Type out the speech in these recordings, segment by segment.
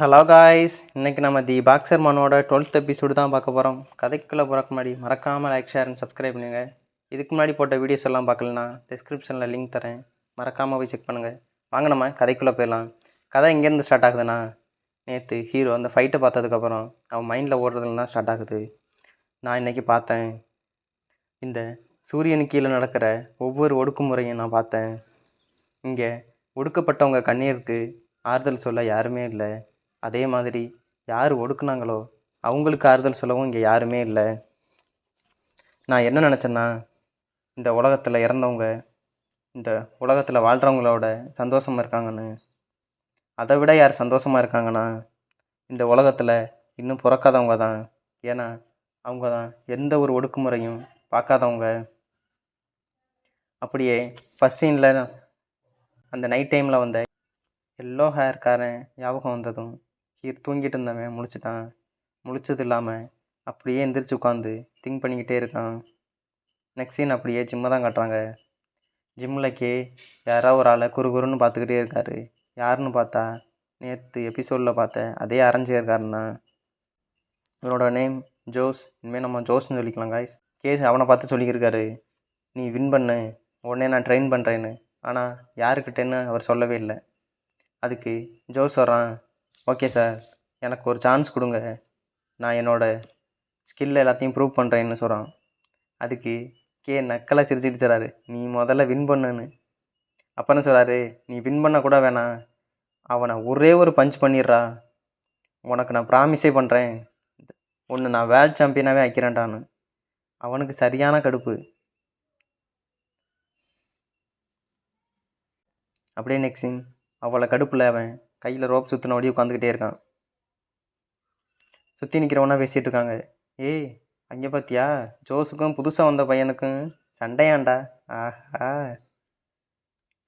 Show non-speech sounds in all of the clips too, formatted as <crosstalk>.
Hello guys இன்றைக்கி நம்ம the boxer மனோட டுவெல்த் எபிசோடு தான் பார்க்க போகிறோம் கதைக்குள்ளே போகிறக்கு முன்னாடி மறக்காமல் லைக் ஷேர் அண்ட் சப்ஸ்கிரைப் பண்ணுங்க. இதுக்கு முன்னாடி போட்ட வீடியோஸ் எல்லாம் பார்க்கலனா டிஸ்கிரிப்ஷனில் லிங்க் தரேன். மறக்காமல் போய் செக் பண்ணுங்கள் வாங்க நம்ம கதைக்குள்ளே போயிடலாம். கதை எங்கேருந்து ஸ்டார்ட் ஆகுதுன்னா நேற்று ஹீரோ அந்த ஃபைட்டை பார்த்ததுக்கப்புறம் அவன் மைண்டில் ஓடுறதுல தான் ஸ்டார்ட் ஆகுது. நான் இன்னைக்கு பார்த்தேன். இந்த சூரியன் கீழே நடக்கிற ஒவ்வொரு ஒடுக்குமுறையும் நான் பார்த்தேன். இங்கே ஒடுக்கப்பட்டவங்க கண்ணீருக்கு ஆறுதல் சொல்ல யாருமே இல்லை. அதே மாதிரி யார் ஒடுக்குனாங்களோ அவங்களுக்கு ஆறுதல் சொல்லவும் இங்கே யாருமே இல்லை. நான் என்ன நினச்சேன்னா இந்த உலகத்தில் இறந்தவங்க இந்த உலகத்தில் வாழ்கிறவங்களோட சந்தோஷமாக இருக்காங்கன்னு. அதை விட யார் சந்தோஷமாக இருக்காங்கன்னா இந்த உலகத்தில் இன்னும் பிறக்காதவங்க தான். ஏன்னா அவங்க தான் எந்த ஒரு ஒடுக்குமுறையும் பார்க்காதவங்க. அப்படியே ஃபஸ்ட் சீனில் அந்த நைட் டைமில் வந்த எல்லோ ஹேர்காரன் ஞாபகம் வந்ததும் கீர் தூங்கிட்டு இருந்தவன் முழிச்சிட்டான். முழிச்சது இல்லாமல் அப்படியே எந்திரிச்சு உட்காந்து திங்க் பண்ணிக்கிட்டே இருக்கான். நெக்ஸ்ட் சீன் அப்படியே ஜிம்மை தான் காட்டுறாங்க. ஜிம்மில் கே யாராவது ஒரு ஆளை குறுகுறுன்னு பார்த்துக்கிட்டே இருக்காரு. யாருன்னு பார்த்தா நேற்று எபிசோடில் பார்த்த அதே அரஞ்சு தான். இவனோட நேம் ஜோஸ். இனிமேல் நம்ம ஜோஸ்ன்னு சொல்லிக்கலாம் காய்ஸ் கேஸ் அவனை பார்த்து சொல்லியிருக்காரு நீ வின் பண்ணு. உடனே நான் ட்ரெயின் பண்ணுறேன்னு ஆனால் யாருக்கிட்டேன்னு அவர் சொல்லவே இல்லை. அதுக்கு ஜோஸ் வரான் ஓகே சார் எனக்கு ஒரு சான்ஸ் கொடுங்க. நான் என்னோடய ஸ்கில் எல்லாத்தையும் ப்ரூவ் பண்ணுறேன்னு சொல்கிறான் அதுக்கு கே நக்கலாக சிரிச்சிட்டு சொல்கிறாரு நீ முதல்ல வின் பண்ணுன்னு. அப்புறம் சொல்கிறாரு நீ வின் பண்ண கூட வேணாம் அவனை ஒரே ஒரு பஞ்ச் பண்ணிடுறா. உனக்கு நான் ப்ராமிஸே பண்ணுறேன் ஒன்று நான் வேர்ல்ட் சாம்பியனாகவே ஆக்கிறேன்டான்னு. அவனுக்கு சரியான கடுப்பு. அப்படியே நெக்ஸ்ட் சீன் அவளை கடுப்பில் அவன் கையில் ரோப் சுற்றினபடி உட்காந்துக்கிட்டே இருக்கான். சுற்றி நிற்கிறவனா பேசிகிட்டு இருக்காங்க ஏய் அங்கே பார்த்தியா ஜோஸுக்கும் புதுசாக வந்த பையனுக்கும் சண்டையாண்டா? ஆஹா.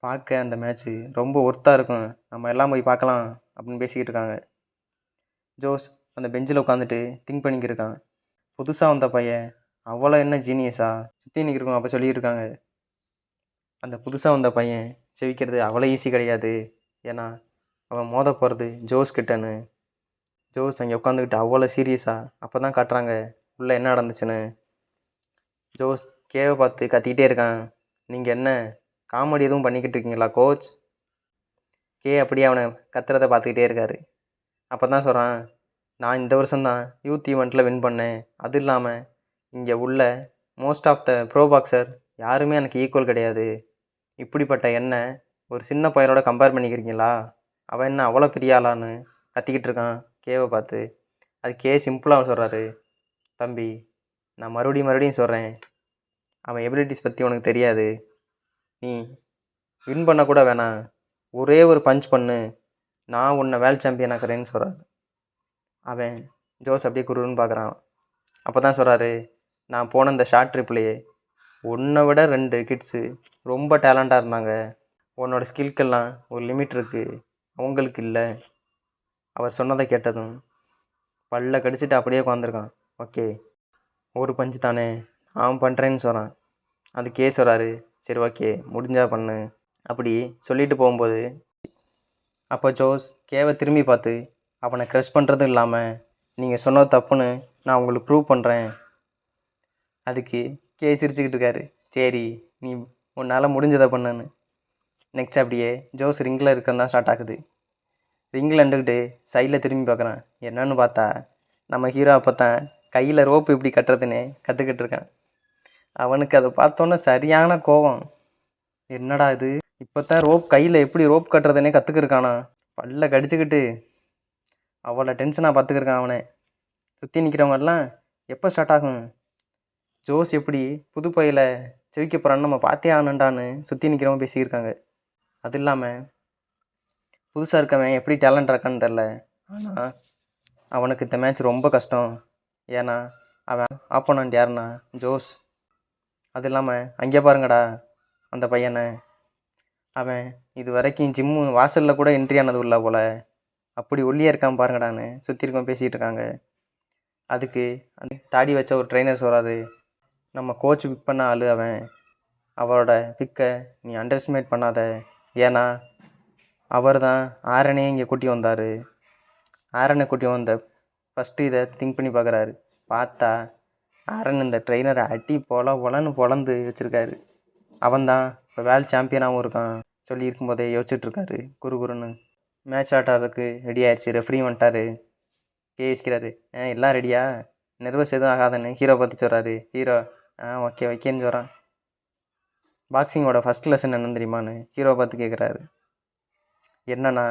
பார்க்க அந்த மேட்ச்சு ரொம்ப ஒர்த்தாக இருக்கும். நம்ம எல்லாம் போய் பார்க்கலாம் அப்படின்னு பேசிக்கிட்டு இருக்காங்க ஜோஸ் அந்த பெஞ்சில் உட்காந்துட்டு திங்க் பண்ணிக்கிருக்கான். புதுசாக வந்த பையன் அவ்வளோ என்ன ஜீனியஸா சுற்றி நிற்கிறோம் அப்போ சொல்லியிருக்காங்க அந்த புதுசாக வந்த பையன் செவிக்கிறது அவ்வளோ ஈஸி கிடையாது. ஏன்னா அவன் மோத போகிறது ஜோஸ் கிட்டன்னு. ஜோஸ் அங்கே உட்காந்துக்கிட்டு அவ்வளோ சீரியஸாக அப்போ தான் காட்டுறாங்க உள்ளே என்ன நடந்துச்சுன்னு? ஜோஸ் கேவை பார்த்து கத்திக்கிட்டே இருக்கான் நீங்கள் என்ன காமெடி எதுவும் பண்ணிக்கிட்டு இருக்கீங்களா கோச் கே அப்படியே அவனை கத்துறதை பார்த்துக்கிட்டே இருக்காரு. அப்போ தான் சொல்கிறான் நான் இந்த வருஷம்தான் யூத் ஈவெண்ட்டில் வின் பண்ணேன். அது இல்லாமல் இங்கே உள்ள most of the pro boxer யாருமே எனக்கு ஈக்குவல் கிடையாது. இப்படிப்பட்ட எண்ணெய் ஒரு சின்ன பையனோட கம்பேர் பண்ணிக்கிறீங்களா? அவன் என்ன அவ்வளோ பெரிய ஆளான்னு கத்திக்கிட்டு இருக்கான். கேவை பார்த்து அது கே சிம்பிளாக சொல்கிறாரு தம்பி நான் மறுபடியும் மறுபடியும் சொல்கிறேன் அவன் எபிலிட்டிஸ் பற்றி உனக்கு தெரியாது. நீ வின் பண்ணக்கூட கூட வேணாம். ஒரே ஒரு பஞ்ச் பண்ணு. நான் உன்னை வேர்ல்ட் சாம்பியன் ஆக்குறேன்னு சொல்கிறார் அவன் ஜோஸ் அப்படியே குருன்னு பார்க்குறான். அப்போ தான் சொல்கிறாரு நான் போன இந்த ஷார்ட் ட்ரிப்லேயே உன்னை விட ரெண்டு கிட்ஸு ரொம்ப டேலண்ட்டாக இருந்தாங்க. உன்னோட ஸ்கில்க்கெல்லாம் ஒரு லிமிட் இருக்குது அவங்களுக்கு இல்லை. அவர் சொன்னதை கேட்டதும் பல்ல கடிச்சிட்டு அப்படியே உட்காந்துருக்கான் ஓகே ஒரு பஞ்சு தானே நான் பண்ணுறேன்னு சொல்கிறான் அது கே சொல்கிறாரு சரி ஓகே முடிஞ்சா பண்ணு. அப்படி சொல்லிட்டு போகும்போது அப்போ ஜோஸ் கேவை திரும்பி பார்த்து அவனை க்ரஷ் பண்ணுறதும் இல்லாமல் நீங்கள் சொன்னது தப்புன்னு நான் உங்களுக்கு ப்ரூவ் பண்ணுறேன் அதுக்கு கே சிரிச்சுக்கிட்டு இருக்காரு. சரி நீ உன்னால் முடிஞ்சதை பண்ணுன்னு. நெக்ஸ்ட் அப்படியே ஜோஸ் ரிங்கில் இருக்கிறது தான் ஸ்டார்ட் ஆகுது. ரிங்கில் நின்றுக்கிட்டு சைடில் திரும்பி பார்க்குறான் என்னன்னு பார்த்தா நம்ம ஹீரோ அப்போ தான் கையில் ரோப்பு இப்படி கட்டுறதுன்னு கற்றுக்கிட்டு இருக்கான். அவனுக்கு அதை பார்த்தோன்னே சரியான கோவம். என்னடா இது? இப்போ தான் ரோப் கையில் எப்படி ரோப் கட்டுறதுனே கற்றுக்கிருக்கானா பல்ல கடிச்சுக்கிட்டு அவ்வளோ டென்ஷனாக பார்த்துக்கிருக்கான் அவனை. சுற்றி நிற்கிறவங்கெல்லாம் எப்போ ஸ்டார்ட் ஆகும்? ஜோஸ் எப்படி புது பையில் ஜெயிக்க போகிறான்னு நம்ம பார்த்தே ஆனண்டான்னு சுற்றி நிற்கிறவங்க பேசியிருக்காங்க அது இல்லாமல் புதுசாக இருக்கவன் எப்படி டேலண்ட் இருக்கான்னு தெரில ஆனால் அவனுக்கு இந்த மேட்ச் ரொம்ப கஷ்டம். ஏன்னா அவன் ஆப்போனண்ட் யாருன்னா ஜோஸ். அது இல்லாமல் அங்கே பாருங்கடா அந்த பையனை. அவன் இது வரைக்கும் ஜிம்மு வாசலில் கூட என்ட்ரி ஆனது உள்ள போல். அப்படி ஒல்லியாக இருக்கான் பாருங்கடான்னு சுற்றி இருக்கோம் பேசிகிட்டு இருக்காங்க. அதுக்கு அந்த தாடி வச்ச ஒரு ட்ரைனர் சொல்கிறாரு நம்ம கோச் பிக் பண்ண ஆள் அவன். அவரோட பிக்கை நீ அண்டர்ஸ்டிமேட் பண்ணாத. ஏன்னா அவர் தான் ஆரனே இங்கே கூட்டி வந்தார். ஆரனை கூட்டி வந்த ஃபஸ்ட்டு இதை திங்க் பண்ணி பார்க்குறாரு பார்த்தா ஆரன் இந்த ட்ரெயினரை அடி பொல பொலன்னு பொலந்து வச்சுருக்காரு. அவன்தான் இப்போ வேர்ல்ட் சாம்பியனாகவும் இருக்கான். சொல்லி இருக்கும்போதே யோசிச்சுட்ருக்காரு. குரு குருன்னு மேட்ச் ஸ்டார்ட் ரெடி ஆயிடுச்சு. ரெஃப்ரி வந்துட்டாரு. கேஸ்கிறாரு ஆ எல்லாம் ரெடியா நர்வஸ் எதுவும் ஆகாதுன்னு ஹீரோ பார்த்து சொல்கிறாரு ஹீரோ ஆ ஓகே ஓகேன்னு சொல்கிறான் பாக்ஸிங்கோட ஃபஸ்ட் லெசன் என்னன்னு தெரியுமான்னு ஹீரோ பார்த்து கேட்குறாரு என்னன்னா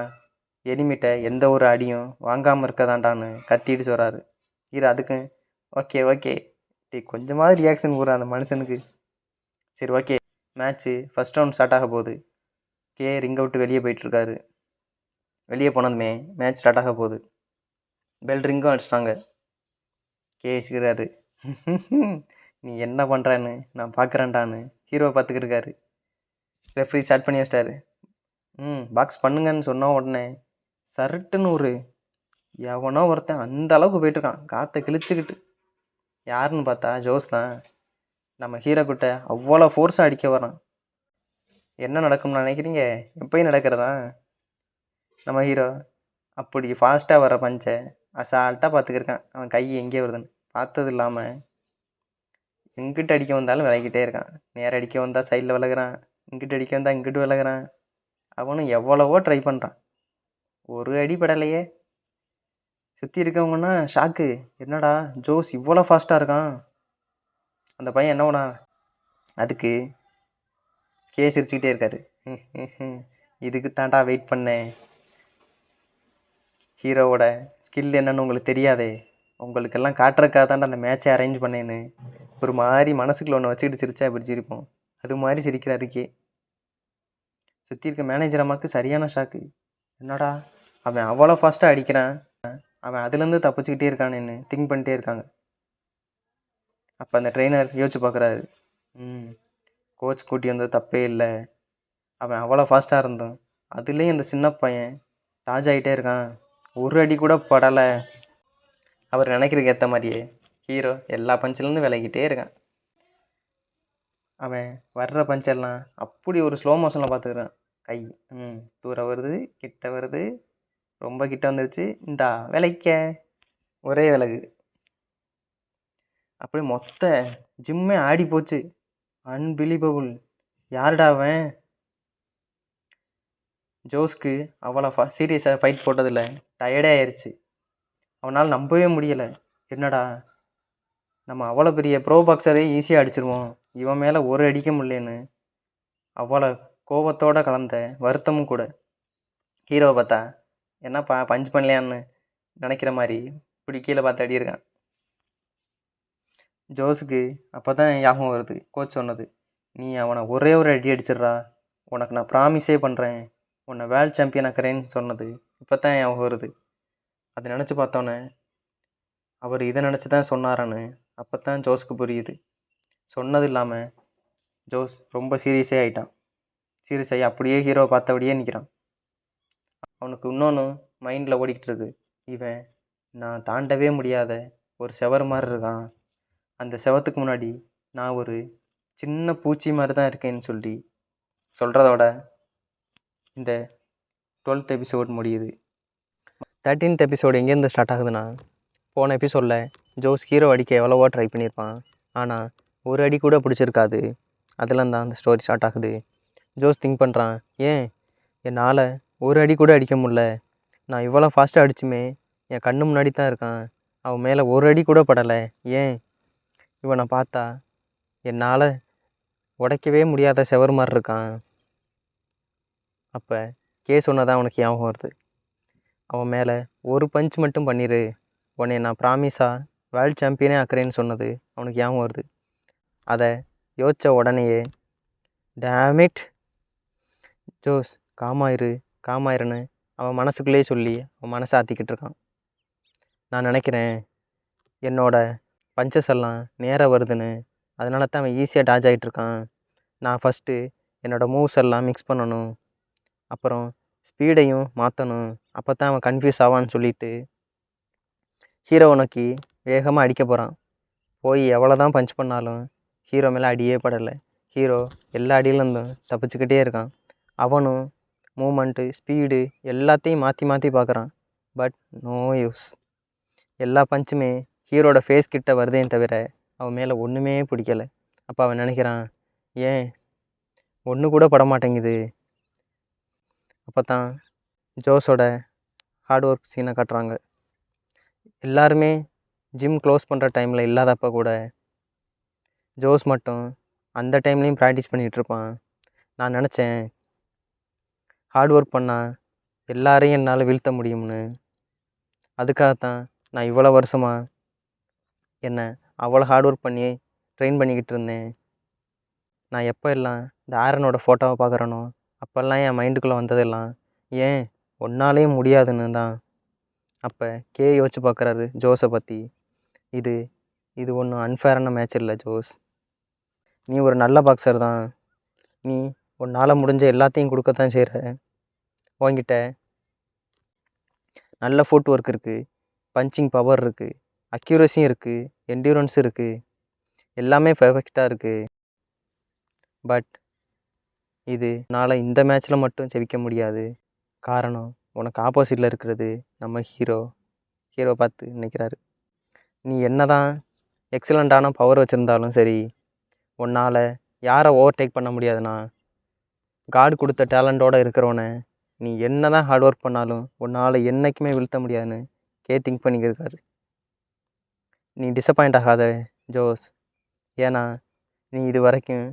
எனிமிட்ட எந்த ஒரு அடியும் வாங்காமல் இருக்கதாண்டான்னு கத்திட்டு சொல்கிறாரு ஹீரோ அதுக்கு. ஓகே ஓகே டே கொஞ்சமாவது ரியாக்ஷன் கூற அந்த மனுஷனுக்கு. சரி okay match first round start ஆக போகுது. கே ரிங்கை அவுட்டு வெளியே போயிட்டுருக்காரு வெளியே போனதுமே மேட்ச் ஸ்டார்ட் ஆக போகுது. பெல் ரிங்கும் அடிச்சிட்டாங்க. கே வச்சுக்கிறாரு <laughs> நீ என்ன பண்ணுறான்னு நான் பார்க்குறேன்டான்னு ஹீரோவை பார்த்துக்கிருக்காரு ரெஃப்ரி ஸ்டார்ட் பண்ணி வச்சிட்டாரு. ம் பாக்ஸ் பண்ணுங்கன்னு சொன்ன உடனே சருட்டுன்னு ஒரு எவனோ ஒருத்தன் அந்த அளவுக்கு போயிட்டுருக்கான் காற்றை கிழிச்சுக்கிட்டு. யாருன்னு பார்த்தா ஜோஸ் தான் நம்ம ஹீரோ கிட்ட அவ்வளோ ஃபோர்ஸாக அடிக்க வரான். என்ன நடக்கும்னு நினைக்கிறீங்க? எப்பயும் நடக்கிறதா? நம்ம ஹீரோ அப்படி ஃபாஸ்ட்டாக வர பஞ்சை அசால்ட்டாக பார்த்துக்கிருக்கான் அவன் கை எங்கே வருதுன்னு. பார்த்தது இல்லாமல் எங்கிட்ட அடிக்க வந்தாலும் விலகிட்டே இருக்கான். நேர அடிக்க வந்தால் சைடில் விலகுறான். இங்கிட்டு அடிக்க வந்தால் இங்கிட்டு விலகுறான். அவனும் எவ்வளவோ ட்ரை பண்ணுறான் ஒரு அடி படலையே. சுற்றி இருக்கவங்கன்னா ஷாக்கு என்னடா ஜோஸ் இவ்வளோ ஃபாஸ்ட்டாக இருக்கான். அந்த பையன் என்ன பண்ணா அதுக்கு கே சிரிச்சுக்கிட்டே இருக்காரு. <laughs> இதுக்கு தாண்டா வெயிட் பண்ணேன் ஹீரோவோட ஸ்கில் என்னன்னு உங்களுக்கு தெரியாதே. உங்களுக்கெல்லாம் காட்டுறக்காக தாண்டா அந்த மேட்சை அரேஞ்ச் பண்ணேன்னு. ஒரு மாதிரி மனசுக்குள்ள ஒன்று வச்சுக்கிட்டு சிரிச்சா இப்படி சிரிப்போம்? அது மாதிரி சிரிக்கிறாரு கே சுற்றி இருக்க மேனேஜர் அம்மாவுக்கு சரியான ஷாக்கு என்னடா அவன் அவ்வளோ ஃபாஸ்ட்டாக அடிக்கிறான். அவன் அதுலேருந்து தப்பிச்சுக்கிட்டே இருக்கான்னு திங்க் பண்ணிட்டே இருக்காங்க. அப்போ அந்த ட்ரெயினர் யோசிச்சு பார்க்குறாரு ம் கோச் கூட்டி வந்தது தப்பே இல்லை. அவன் அவ்வளோ ஃபாஸ்ட்டாக இருந்தோம் அதுலேயும் அந்த சின்ன பையன் டாஜ் ஆகிட்டே இருக்கான். ஒரு அடி கூட படலை. அவர் நினைக்கிறதுக்கு ஏற்ற மாதிரியே. ஹீரோ எல்லா பஞ்சிலேருந்து விலகிட்டே இருக்கான். அவன் வர்ற பஞ்செல்லாம் அப்படி ஒரு ஸ்லோ மோஷனில் பார்த்துக்கிறான். கை ம் தூரம் வருது கிட்ட வருது ரொம்ப கிட்ட வந்துருச்சு. இந்தா விலைக்க ஒரே விலகு. அப்படி மொத்த ஜிம்மே ஆடி போச்சு. அன்பிலீவபுள் யாருடா அவன்? ஜோஸ்க்கு அவ்வளோ ஃபா சீரியஸாக ஃபைட் போட்டதில்ல. டயர்டே ஆயிடுச்சு அவனால் நம்பவே முடியலை. என்னடா நம்ம அவ்வளோ பெரிய ப்ரோ பாக்ஸரே ஈஸியாக அடிச்சிருவோம். இவன் மேலே ஒரு அடிக்க முடியலன்னு அவ்வளோ கோபத்தோடு கலந்த வருத்தமும் கூட. ஹீரோவை பார்த்தா என்னப்பா பஞ்ச் பண்ணலையான்னு நினைக்கிற மாதிரி இப்படி கீழே பார்த்து அடியிருக்கான் ஜோஸுக்கு அப்போ தான் ஞாபகம் வருது. கோச் சொன்னது நீ அவனை ஒரே ஒரு அடி அடிச்சிடுறா. உனக்கு நான் ப்ராமிஸே பண்ணுறேன் உன்னை வேர்ல்ட் சாம்பியன் ஆக்குறேன்னு சொன்னது இப்போ தான் ஞாபகம் வருது. அதை நினச்சி பார்த்தோன்னே அவர் இதை நினச்சி தான் சொன்னாரான்னு அப்போ தான் ஜோஸ்க்கு புரியுது. சொன்னது இல்லாமல் ஜோஸ் ரொம்ப சீரியஸே ஆகிட்டான் சீரியஸ் ஆகி அப்படியே ஹீரோவை பார்த்தபடியே நிற்கிறான் அவனுக்கு இன்னொன்று மைண்டில் ஓடிக்கிட்டு இருக்கு இவன் நான் தாண்டவே முடியாத ஒரு செவர் மாதிரி இருக்கான். அந்த செவத்துக்கு முன்னாடி நான் ஒரு சின்ன பூச்சி மாதிரி தான் இருக்கேன்னு சொல்லி சொல்கிறதோட இந்த டுவெல்த் எபிசோட் முடியுது. தேர்ட்டீன்த் எபிசோடு எங்கேருந்து ஸ்டார்ட் ஆகுதுன்னா போன எபிசோடில் ஜோஸ் ஹீரோ அடிக்க எவ்வளவோ ட்ரை பண்ணியிருப்பான். ஆனால் ஒரு அடி கூட பிடிச்சிருக்காது. அதெல்லாம் தான் அந்த ஸ்டோரி ஸ்டார்ட் ஆகுது. ஜோஸ் திங்க் பண்ணுறான் ஏன்? என்னால் ஒரு அடி கூட அடிக்க முடில நான் இவ்வளோ ஃபாஸ்ட்டாக அடிச்சுமே என் கண்ணு முன்னாடி தான் இருக்கான். அவன் மேலே ஒரு அடி கூட படலை. ஏன்? இவனை பார்த்தா என்னால் உடைக்கவே முடியாத செவர் மாதிரி இருக்கான். அப்போ கே சொன்னதான் அவனுக்கு ஞாபகம் வருது. அவன் மேலே ஒரு பஞ்ச் மட்டும் பண்ணிடு உன்னை நான் ப்ராமிஸாக வேர்ல்ட் சாம்பியனே ஆக்குறேன்னு சொன்னது அவனுக்கு ஞாபகம் வருது. அதை யோசித்த உடனேயே டேமிட் ஜோஸ் காமாயிரு காமாயிருன்னு அவன் மனசுக்குள்ளேயே சொல்லி அவன் மனசை ஆற்றிக்கிட்டு இருக்கான். நான் நினைக்கிறேன் என்னோட பஞ்சஸ் எல்லாம் நேராக வருதுன்னு. அதனால தான் அவன் ஈஸியாக டாஜ் ஆகிட்டு இருக்கான். நான் ஃபஸ்ட்டு என்னோடய மூவ்ஸ் எல்லாம் மிக்ஸ் பண்ணணும். அப்புறம் ஸ்பீடையும் மாற்றணும் அப்போ தான் அவன் கன்ஃபியூஸ் ஆவான்னு சொல்லிட்டு ஹீரோவை நோக்கி வேகமாக அடிக்க போகிறான் போய் எவ்வளோ தான் பஞ்ச் பண்ணாலும் ஹீரோ மேலே அடியே படலை. ஹீரோ எல்லா அடியிலேருந்தும் தப்பிச்சுக்கிட்டே இருக்கான். அவனும் மூமெண்ட்டு ஸ்பீடு எல்லாத்தையும் மாற்றி மாற்றி பார்க்குறான் பட் நோ யூஸ் எல்லா பஞ்சுமே ஹீரோட ஃபேஸ் கிட்ட வருதே தவிர அவன் மேலே ஒன்றுமே பிடிக்கல. அப்போ அவன் நினைக்கிறான் ஏன்? ஒன்று கூட பட மாட்டேங்குது. அப்போ தான் ஜோஸோட ஹார்ட் ஒர்க் சீனை காட்டுறாங்க. எல்லாருமே ஜிம் க்ளோஸ் பண்ணுற டைமில் இல்லாதப்ப கூட ஜோஸ் மட்டும் அந்த டைம்லேயும் ப்ராக்டிஸ் பண்ணிகிட்ருப்பான் நான் நினச்சேன் ஹார்ட் ஒர்க் பண்ணால் எல்லாரையும் என்னால் வீழ்த்த முடியும்னு. அதுக்காகத்தான் நான் இவ்வளோ வருஷமாக என்ன அவ்வளோ ஹார்ட் ஒர்க் பண்ணி ட்ரெயின் பண்ணிக்கிட்டு இருந்தேன். நான் எப்போ எல்லாம் இந்த ஆரனோட ஃபோட்டோவை பார்க்குறேனோ அப்போல்லாம் என் மைண்டுக்குள்ளே வந்ததெல்லாம் ஏன் ஒன்னாலேயும் முடியாதுன்னு தான். அப்போ கே யோசிச்சு பார்க்குறாரு ஜோஸை பற்றி இது இது ஒன்றும் அன்ஃபேரான மேட்ச் இல்லை ஜோஸ். நீ ஒரு நல்ல பாக்ஸர் தான். நீ உன்னால் முடிஞ்ச எல்லாத்தையும் கொடுக்கத்தான் செய்கிற உன்கிட்ட நல்ல ஃபுட் ஒர்க் இருக்குது பஞ்சிங் பவர் இருக்குது அக்யூரஸியும் இருக்குது என்டியூரன்ஸ் இருக்குது எல்லாமே பெர்ஃபெக்டாக இருக்குது பட் இது நாளை இந்த மேட்ச்சில் மட்டும் ஜெயிக்க முடியாது. காரணம் உனக்கு ஆப்போசிட்டில் இருக்கிறது நம்ம ஹீரோ ஹீரோ பார்த்து நினைக்கிறாரு. நீ என்ன தான் எக்ஸலண்ட்டான பவர் வச்சுருந்தாலும் சரி உன்னால் யாரை ஓவர்டேக் பண்ண முடியாதுண்ணா. காடு கொடுத்த டேலண்ட்டோடு இருக்கிறவனை நீ என்ன தான் ஹார்ட் ஒர்க் பண்ணாலும் உன்னால் என்றைக்குமே வீழ்த்த முடியாதுன்னு கே திங்க் பண்ணிக்கிருக்காரு. நீ டிசப்பாயிண்ட் ஆகாத ஜோஸ். ஏன்னா நீ இது வரைக்கும்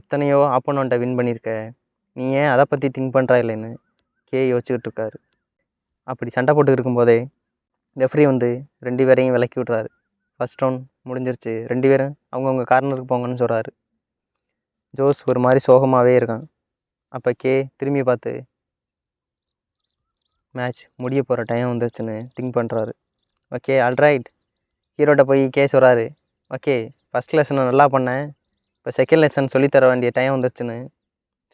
எத்தனையோ ஆப்போனண்ட்டை வின் பண்ணியிருக்க நீ ஏன் அதை பற்றி திங்க் பண்ணுறா இல்லைன்னு கே யோசிச்சுக்கிட்டு இருக்காரு. அப்படி சண்டை போட்டு இருக்கும்போதே ரெஃப்ரி வந்து ரெண்டு பேரையும் விலக்கி விட்றாரு. ஃபஸ்ட் ரவுண்ட் முடிஞ்சிருச்சு. ரெண்டு பேரும் அவங்கவுங்க கார்னருக்கு போங்கன்னு சொல்கிறாரு ஜோஸ் ஒரு மாதிரி சோகமாகவே இருக்கான். அப்போ கே திரும்பி பார்த்து மேட்ச் முடிய போகிற டைம் வந்துருச்சுன்னு திங்க் பண்ணுறாரு ஓகே ஆல்ரைட் ஹீரோட்ட போய் கே சொல்கிறாரு ஓகே ஃபஸ்ட் லெசனை நல்லா பண்ணேன். இப்போ செகண்ட் லெசன் சொல்லித்தர வேண்டிய டைம் வந்துருச்சுன்னு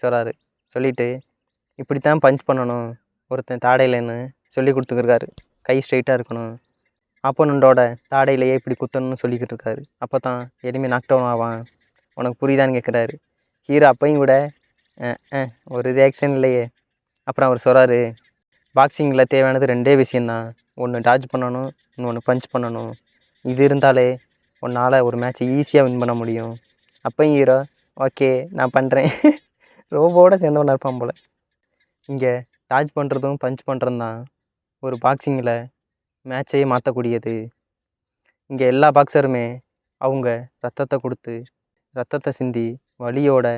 சொல்கிறாரு சொல்லிவிட்டு இப்படி தான் பஞ்ச் பண்ணணும். ஒருத்தன் தாடையிலன்னு சொல்லி கொடுத்துருக்காரு கை ஸ்ட்ரைட்டாக இருக்கணும். ஆப்போனண்டோட தாடையிலேயே இப்படி குத்தணும்னு சொல்லிக்கிட்டு இருக்காரு. அப்போ தான் எனிமே நாக் டவுன் ஆவான். உனக்கு புரியுதான்னு கேட்குறாரு ஹீரோ அப்பையும் கூட ஒரு ரியாக்ஷன் இல்லையே. அப்புறம் அவர் சொல்கிறாரு பாக்ஸிங்கில் தேவையானது ரெண்டே விஷயந்தான் ஒன்று டாஜ் பண்ணணும் இன்னொன்று பஞ்ச் பண்ணணும். இது இருந்தாலே உன்னால் ஒரு மேட்ச்சை ஈஸியாக வின் பண்ண முடியும். அப்பையும் ஹீரோ ஓகே நான் பண்ணுறேன் <laughs> ரோபோட சேர்ந்தவன இருப்பான் போல். இங்கே டாஜ் பண்ணுறதும் பஞ்ச் பண்ணுறதும் தான். ஒரு பாக்ஸிங்கில் மேட்சையே மாற்றக்கூடியது இங்கே எல்லா பாக்ஸருமே அவங்க ரத்தத்தை கொடுத்து ரத்தத்தை சிந்தி வலியோட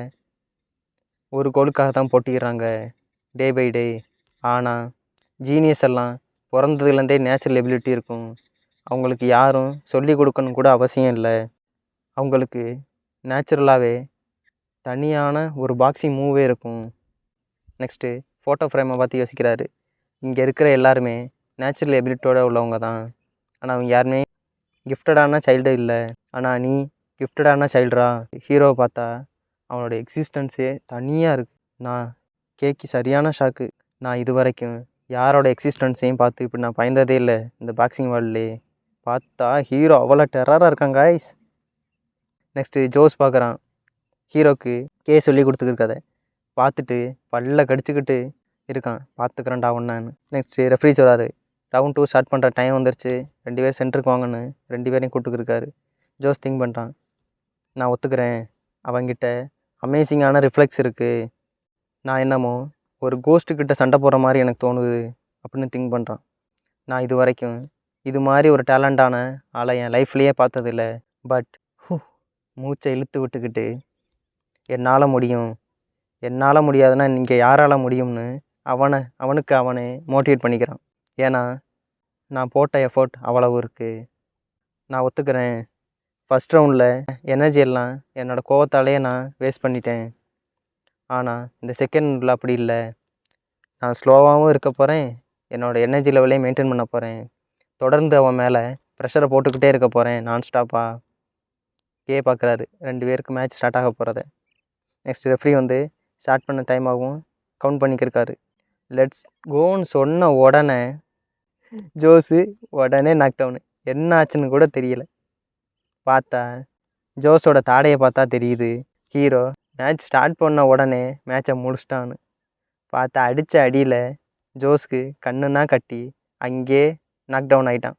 ஒரு கோலுக்காக தான் போட்டிக்கிறாங்க டே பை டே ஆனால் ஜீனியஸ் எல்லாம் பிறந்ததுலேருந்தே நேச்சுரல் எபிலிட்டி இருக்கும். அவங்களுக்கு யாரும் சொல்லி கொடுக்கணும் கூட அவசியம் இல்லை. அவங்களுக்கு நேச்சுரலாகவே தனியான ஒரு பாக்ஸிங் மூவே இருக்கும். நெக்ஸ்ட்டு ஃபோட்டோ ஃப்ரேமை பார்த்து யோசிக்கிறாரு. இங்கே இருக்கிற எல்லாருமே நேச்சுரல் எபிலிட்டியோட உள்ளவங்க தான். ஆனால் அவங்க யாருமே கிஃப்டடான சைல்டு இல்லை. ஆனால் நீ கிஃப்டடான சைல்டா ஹீரோவை பார்த்தா அவனோட எக்ஸிஸ்டன்ஸே தனியாக இருக்குது நான் கேக்கு சரியான ஷாக்கு நான் இது வரைக்கும் யாரோட எக்ஸிஸ்டன்ஸையும் பார்த்து இப்படி நான் பயந்ததே இல்லை. இந்த பாக்ஸிங் வேர்ல்ட்லே பார்த்தா ஹீரோ அவ்வளோ டெரராக இருக்காங்க ஐஸ் நெக்ஸ்ட்டு ஜோஸ் பார்க்குறான் ஹீரோக்கு கே சொல்லி கொடுத்துருக்கதை பார்த்துட்டு பல்ல கடிச்சுக்கிட்டு இருக்கான். பார்த்துக்குறேன்டா ஒன்றான்னு நெக்ஸ்ட்டு ரெஃப்ரி சொல்கிறாரு ரவுண்ட் டூ ஸ்டார்ட் பண்ணுற டைம் வந்துருச்சு. ரெண்டு பேரும் சென்டருக்கு வாங்கன்னு. ரெண்டு பேரையும் கூப்பிட்டுருக்காரு ஜோஸ் திங்க் பண்ணுறான் நான் ஒத்துக்கிறேன். அவங்கிட்ட அமேசிங்கான ரிஃப்ளெக்ஸ் இருக்குது நான் என்னமோ ஒரு கோஸ்ட்டுக்கிட்ட சண்டை போடுற மாதிரி எனக்கு தோணுது. அப்படின்னு திங்க் பண்ணுறான் நான் இது வரைக்கும் இது மாதிரி ஒரு டேலண்டான ஆளை என் லைஃப்லேயே பார்த்ததில்ல. பட் ஹூ மூச்சை இழுத்து விட்டுக்கிட்டு என்னால் முடியும். என்னால் முடியாதுன்னா நீங்கள் யாரால் முடியும்னு அவனை அவனுக்கு அவனே மோட்டிவேட் பண்ணிக்கிறான். ஏன்னா நான் போட்ட எஃபோர்ட் அவ்வளவு இருக்குது நான் ஒத்துக்கிறேன். ஃபஸ்ட் ரவுண்டில் எனர்ஜி எல்லாம் என்னோடய கோவத்தாலேயே நான் வேஸ்ட் பண்ணிட்டேன். ஆனால் இந்த செகண்ட் ரவுண்டில் அப்படி இல்லை. நான் ஸ்லோவாகவும் இருக்க போகிறேன் என்னோடய எனர்ஜி லெவலையும் மெயின்டைன் பண்ண போகிறேன் தொடர்ந்து அவன் மேலே ப்ரெஷரை போட்டுக்கிட்டே இருக்க போகிறேன் நான் ஸ்டாப்பாக கே பார்க்குறாரு ரெண்டு பேருக்கு மேட்ச் ஸ்டார்ட் ஆக போகிறத நெக்ஸ்ட் ரெஃப்ரி வந்து ஸ்டார்ட் பண்ண டைம் ஆகும் கவுண்ட் பண்ணிக்கிருக்காரு. லெட்ஸ் கோன்னு சொன்ன உடனே ஜோஸு உடனே நாக் டவுனு என்ன ஆச்சுன்னு கூட தெரியல. பார்த்தா ஜோஸோட தாடையை பார்த்தா தெரியுது. ஹீரோ மேட்ச் ஸ்டார்ட் பண்ண உடனே மேட்சை முடிச்சிட்டான்னு. பார்த்தா அடித்த அடியில் ஜோஸ்க்கு கண்ணுனா கட்டி அங்கேயே நாக் டவுன் ஆகிட்டான்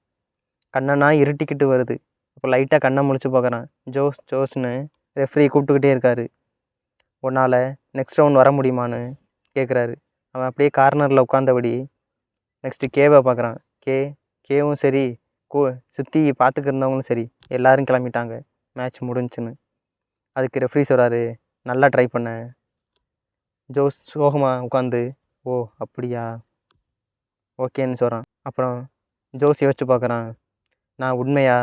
கண்ணனா இருட்டிக்கிட்டு வருது. அப்போ லைட்டாக கண்ணை முடிச்சு பார்க்குறான். ஜோஸ் ஜோஸ்னு ரெஃப்ரி கூப்பிட்டுக்கிட்டே இருக்காரு. உன்னால் நெக்ஸ்ட் ரவுண்ட் வர முடியுமான்னு கேட்குறாரு அவன் அப்படியே கார்னரில் உட்காந்தபடி நெக்ஸ்ட்டு கேவை பார்க்குறான் கே கேவும் சரி கோ சுற்றி பார்த்துக்கிருந்தவங்களும் சரி எல்லோரும் கிளம்பிட்டாங்க. மேட்ச் முடிஞ்சுன்னு. அதுக்கு ரெஃப்ரி சொல்கிறாரு நல்லா ட்ரை பண்ண. ஜோஸ் சோகமாக உட்காந்து ஓ அப்படியா? ஓகேன்னு சொல்கிறான் அப்புறம் ஜோஸ் யோசிச்சு பார்க்குறான் நான் உண்மையா?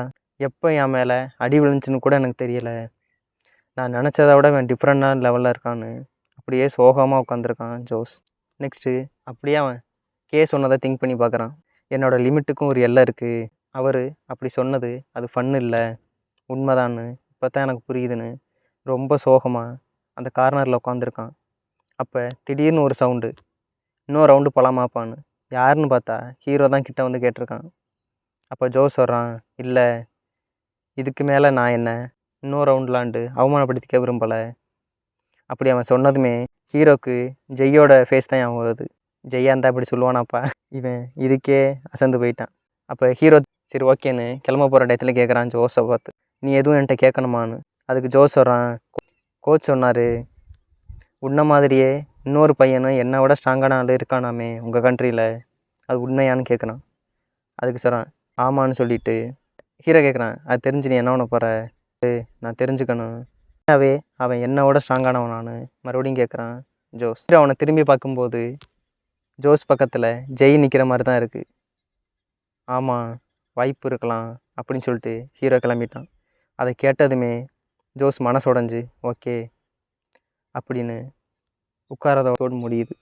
எப்போ என் மேலே அடி விழுந்துச்சுன்னு கூட எனக்கு தெரியலை. நான் நினச்சதை விட அவன் டிஃப்ரெண்டான லெவலில் இருக்கான்னு. அப்படியே சோகமாக உட்காந்துருக்கான் ஜோஸ். நெக்ஸ்ட்டு அப்படியே அவன் கே சொன்னதை திங்க் பண்ணி பார்க்குறான். என்னோடய லிமிட்டுக்கும் ஒரு எல்லை இருக்குது அவர் அப்படி சொன்னது அது ஃபன் இல்லை. உண்மைதான்னு இப்போ தான் எனக்கு புரியுதுன்னு ரொம்ப சோகமாக அந்த கார்னரில் உட்காந்துருக்கான் அப்போ திடீர்னு ஒரு சவுண்டு இன்னொரு ரவுண்டு போலாமாப்பான்னு யாருன்னு பார்த்தா ஹீரோ தான் கிட்ட வந்து கேட்டிருக்கான். அப்போ ஜோ சொல்கிறான் இல்லை இதுக்கு மேலே நான் என்ன? இன்னொரு ரவுண்ட்லாண்டு அவமானப்படுத்திக்க விரும்பலை. அப்படி அவன் சொன்னதுமே ஹீரோக்கு ஜெய்யோட ஃபேஸ் தான் ஞாபகம் வருது. ஜெய்யா இருந்தால் அப்படி சொல்லுவானாப்பா. இவன் இதுக்கே அசந்து போயிட்டான். அப்போ ஹீரோ சரி ஓகேன்னு கிளம்ப போகிற டயத்தில் கேட்குறான் ஜோஸை பார்த்து. நீ எதுவும் என்கிட்ட கேட்கணுமான்னு. அதுக்கு ஜோஸ் சொல்கிறான் கோச் சொன்னார் உன்ன மாதிரியே இன்னொரு பையனும் என்னை விட ஸ்ட்ராங்கான ஆள் இருக்கானாமே உங்கள் கண்ட்ரியில் அது உண்மையான்னு கேட்குறான் அதுக்கு சொல்கிறான் ஆமான்னு சொல்லிட்டு. ஹீரோ கேட்குறான் அது தெரிஞ்சு நீ என்ன பண்ண போகிற நான் தெரிஞ்சுக்கணும். என்னவே அவன் என்னோட ஸ்ட்ராங்கானவன் நான். மறுபடியும் கேட்குறான் ஜோஸ். அவனை திரும்பி பார்க்கும்போது ஜோஸ் பக்கத்தில் ஜெய் நிற்கிற மாதிரி தான் இருக்குது ஆமாம் வாய்ப்பு இருக்கலாம் அப்படின்னு சொல்லிட்டு ஹீரோ கிளம்பிட்டான். அதை கேட்டதுமே ஜோஸ் மனசு உடஞ்சி ஓகே அப்படின்னு உட்காரதோடு முடியுது.